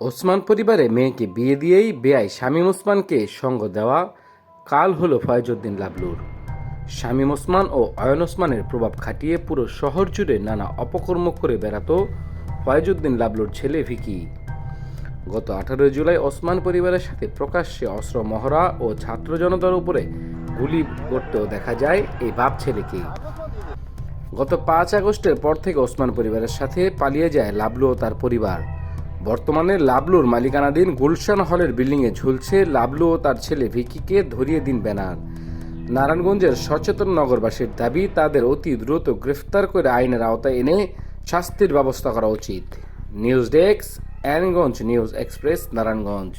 ওসমান পরিবারে মেয়েকে বিয়ে দিয়েই বেআই শামীম ওসমানকে সঙ্গ দেওয়া কাল হলো ফয়জুদ্দিন লাবলুর। শামীম ওসমান ও অয়ন ওসমানের প্রভাব খাটিয়ে পুরো শহর জুড়ে নানা অপকর্ম করে বেড়াতো ফয়জুদ্দিন লাবলুর ছেলে ভিকি। গত আঠারোই জুলাই ওসমান পরিবারের সাথে প্রকাশ্যে অস্ত্র, মহড়া ও ছাত্র জনতার উপরে গুলি করতেও দেখা যায় এই বাপ ছেলেকে গত পাঁচ আগস্টের পর থেকে ওসমান পরিবারের সাথে পালিয়ে যায় লাবলু ও তার পরিবার। বর্তমানে লাবলুর মালিকানাধীন গুলশান হলের বিল্ডিংয়ে ঝুলছে লাবলু ও তার ছেলে ভিকিকে ধরিয়ে দিন ব্যানার। নারায়ণগঞ্জের সচেতন নগরবাসীর দাবি, তাদের অতি দ্রুত গ্রেফতার করে আইনের আওতায় এনে শাস্তির ব্যবস্থা করা উচিত। নিউজ ডেস্ক অ্যানগঞ্জ নিউজ এক্সপ্রেস, নারায়ণগঞ্জ।